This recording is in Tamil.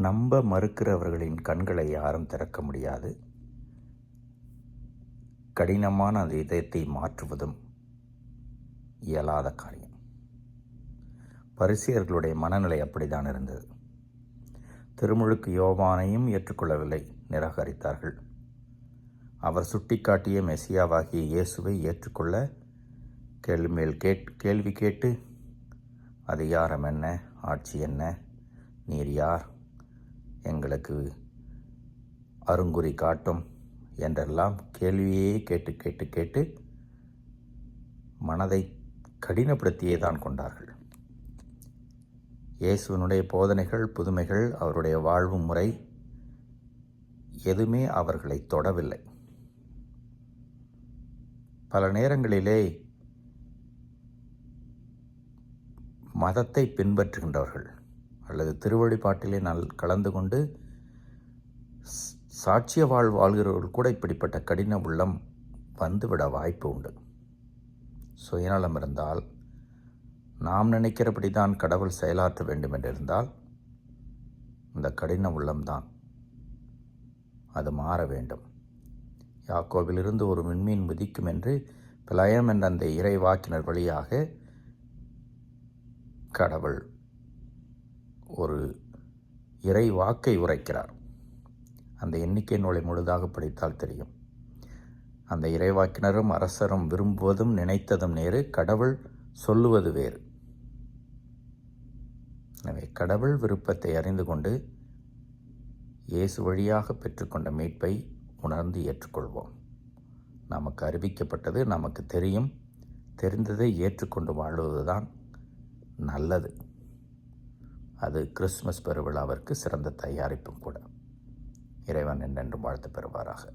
நம்ப மறுக்கிறவர்களின் கண்களை யாரும் திறக்க முடியாது. கடினமான அந்த இதயத்தை மாற்றுவதும் இயலாத காரியம். பரிசியர்களுடைய மனநிலை அப்படித்தான் இருந்தது. திருமுழுக்கு யோவானையும் ஏற்றுக்கொள்ளவில்லை நிராகரித்தார்கள். அவர் சுட்டிக்காட்டிய மெசியாவாகிய இயேசுவை ஏற்றுக்கொள்ள கேள்வி மேல் கேட் கேள்வி கேட்டு அதிகாரம் என்ன? ஆட்சி என்ன? நீர் யார்? எங்களுக்கு அருங்குறி காட்டும் என்றெல்லாம் கேள்வியே கேட்டு கேட்டு கேட்டு மனதை கடினப்படுத்தியே தான் கொண்டார்கள். இயேசுவனுடைய போதனைகள் புதுமைகள் அவருடைய வாழ்வு முறை எதுவுமே அவர்களை தொடவில்லை. பல நேரங்களிலே மதத்தை பின்பற்றுகின்றவர்கள் அல்லது திருவழிபாட்டிலே நல் கலந்து கொண்டு சாட்சிய வாழ் வாழ்கிறவர்கள் கூட இப்படிப்பட்ட கடின உள்ளம் வந்துவிட வாய்ப்பு உண்டு. சுயநலம் இருந்தால் நாம் நினைக்கிறபடி தான் கடவுள் செயலாற்ற வேண்டும் என்றிருந்தால் இந்த கடின உள்ளம்தான். அது மாற வேண்டும். யாக்கோவிலிருந்து ஒரு விண்மீன் முதிக்கும் என்று பிளயம் என்ற அந்த இறை வாக்கினர் வழியாக கடவுள் ஒரு இறை வாக்கை உரைக்கிறார். அந்த எண்ணிக்கை நூலை முழுதாக படித்தால் தெரியும். அந்த இறைவாக்கினரும் அரசரும் விரும்புவதும் நினைத்ததும் நேரு கடவுள் சொல்லுவது வேறு. எனவே கடவுள் விருப்பத்தை அறிந்து கொண்டு இயேசு வழியாக பெற்றுக்கொண்ட மீட்பை உணர்ந்து ஏற்றுக்கொள்வோம். நமக்கு அறிவிக்கப்பட்டது நமக்கு தெரியும். தெரிந்ததை ஏற்றுக்கொண்டு வாழ்வதுதான் நல்லது. அது கிறிஸ்மஸ் பெருவிழாவிற்கு சிறந்த தயாரிப்பும் கூட. இறைவன் என்றென்றும் வாழ்த்து பெறுவாராக.